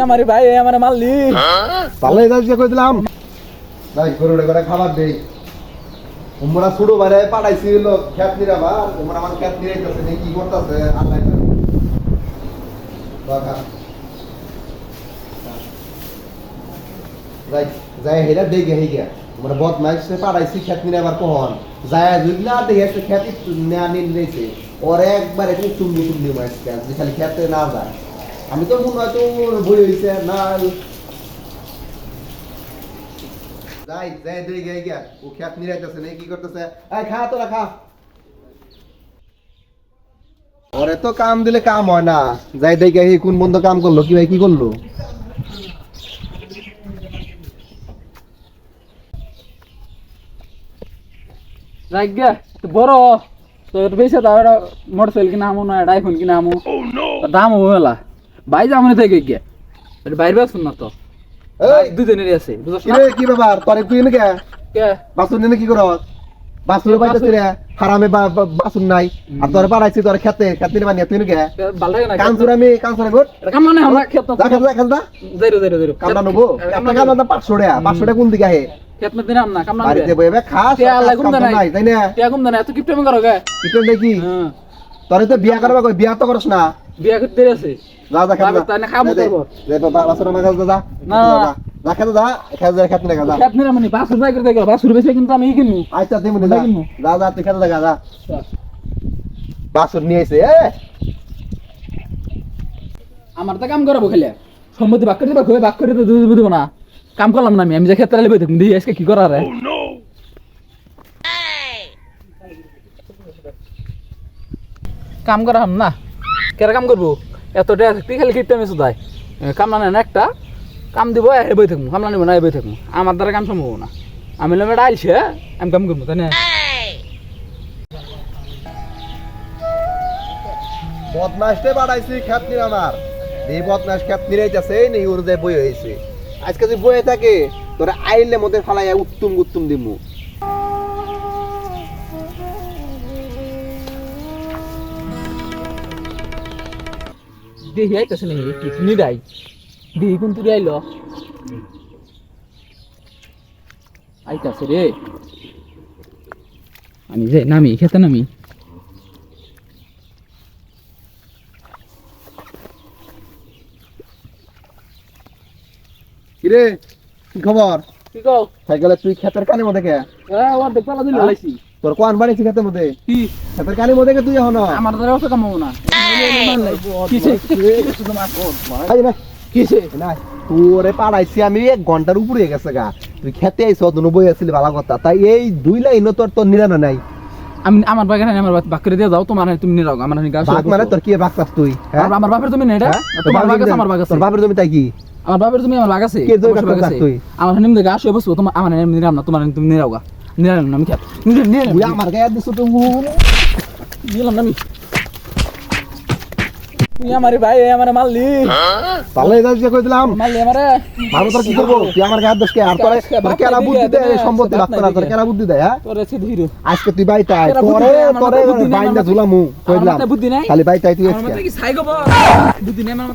আমার ভাই আমার মারলি তাহলে এটা কই দিলাম? ভাই গরুড়ে করে খাবার দেই। তোমরা ছোট বাইরে পাঠাইছি হলো খেত নিরা বা তোমরা আমার খেত নিরাইতেছে নে কি করতেছে আল্লাহ জানে। যাই যাই হেরা দেখে হে গিয়া তোমরা বদমাইশে পাঠাইছি খেত নিরা আবার কখন? যায় যদি না দেখে একটা খেত নেয়া নিন রয়েছে ওর একবার একটু চুমনি মারছে যে খালি খেতে না যায়। আমি তো মনে হয় তো বই হয়েছে না যাই যাই দেই গে গিয়া। ও নিরাইতেছে না কি করতেছে? এই খা তোরা খা। ওরে তো কাম দিলে কাম হয় না। যাই দেই গে কোন বন্ধ কাম করল। কি ভাই কি করল? রাজ্ঞা তো বড় তোর বেশি দাও এটা মোটরসাইকেল কিনা আমো না এটা আইফোন কিনা আমো। দাম হবে মেলা ভাই যাব না থেকে গিয়া। বাইরে বেসুন না তো। দুজনেরই আছে কি না? ব্যাপার? তোরে তুই কে? বাসুন কি করস? বাসুর পাইতেছি রে হারামে বাসুন নাই। আর তোরে তোর খেতে খেত নিরে বানিয়ে তুই না এটা কাম মানে আমরা খেত না। খেতে যা খেতে যা। যাইরো যাইরো যাইরো। কামনা নেব। টাকা টাকা কোন দিকে আহে? খেত না দিলাম না কাম না বাড়িতে বইবে খাস কে আল্লাহ নাই। তাই না? কে কোন না এত কিপটেমি করো গে হ্যাঁ তোরে তো বিয়া করবা কই বিয়া তো করস না। বিয়া করতে আছে? খাব। করব। বাবা বাসুর না, খেতে খেতে লাগা খেত মানে বাসুর যাই করে দেখো বাসুর বেশি কিন্তু আমি ই আচ্ছা তুই খেতে লাগা বাসুর নিয়ে এ। আমার তো কাম করাবো খেলে। সম্মতি বাক করে দিবা কই বাক করে তো দুধ দিব না। কাম করলাম না আমি আমি যে ক্ষেত্রে লেবে দেখুন দিয়ে আজকে কি করার রে? কাম করা হাম না? কেরা কাম করব? এত টাকা খালি কিপটে আমি শুধাই কাম না না একটা, কাম দিব এ বই থাকব কাম না নিব না এ বই থাকব আমার দ্বারা কাম সম্ভব না। আমি লোক এটা আইছে আমি কাম করব, তাই না? বদমাসতে বাড়াইছি খেত নির আমার। এই বদমাস নিরাইতেছে এই নেই ওর বই হয়েছে আজকে যদি বয়ে থাকে, তোরা আইলে মধ্যে ফালাই উত্তম উত্তম দিমু। দেখি আইতেছে নাকি কিছু নিরাই দেখি কোন তুই আইলো? আইতাছে রে। আমি যাই নামি খেতে নামি। কিরে কি খবর? কি কও? সাইকেলে তুই খেতের কানের মধ্যে কে? হ্যাঁ ওর দেখতে দিলে তোর কোন বাড়িছি খেতের মধ্যে? কি? কানের মধ্যে কে তুই এখন? আমার দ্বারা অত কামাবো না। কিসে? কিসে? না তোরে পাড়াইছি আমি এক ঘণ্টার উপরে গেছে গা। তুই খেতে আইস অতনু বই আসলি ভালো কথা। তাই এই দুই লাইন তোর তোর নিরানো নাই। আমি আমার বাগানে আমার বাক করে দিয়ে যাও তোমার তুমি নিরাও আমার গাছ বাঘ মানে তোর কি বাঘ চাস তুই? হ্যাঁ? আমার বাপের তুমি নেই হ্যাঁ? তোর তোমার বাগাস আমার বাগাস তোর বাপের জমি তাই কি? আমার বাপের তুমি আমার বাগাসে কে তুই? আমার নিম বসবো তোমার আমার নিম না তোমার তুমি নিরাও গা। নিরাম না আমি খেত নিরাম তুই আমার গায়ে দিছ তো নিলাম না আমি। তুই আমার ভাই আমার মারলি। তাহলে এটা যে কই দিলাম? মারলি আমারে। মারবো তোর কি করব? তুই আমার গায়ে দোষ কে? আর তোর আজকে তোর বাপ কেরা বুদ্ধি আজকে সম্পত্তি নাই না তোর। কেরা বুদ্ধি দেয় হ্যাঁ? তোর আছে ধীরু আজকে তুই আয় কেরা তোরে তোরে বাইন্দা ঝুলামু কই আমার দিলাম? মাথায় বুদ্ধি নাই। খালি আয় তুই আমার আজকে। কি ছাই গো বুদ্ধি নেই আমার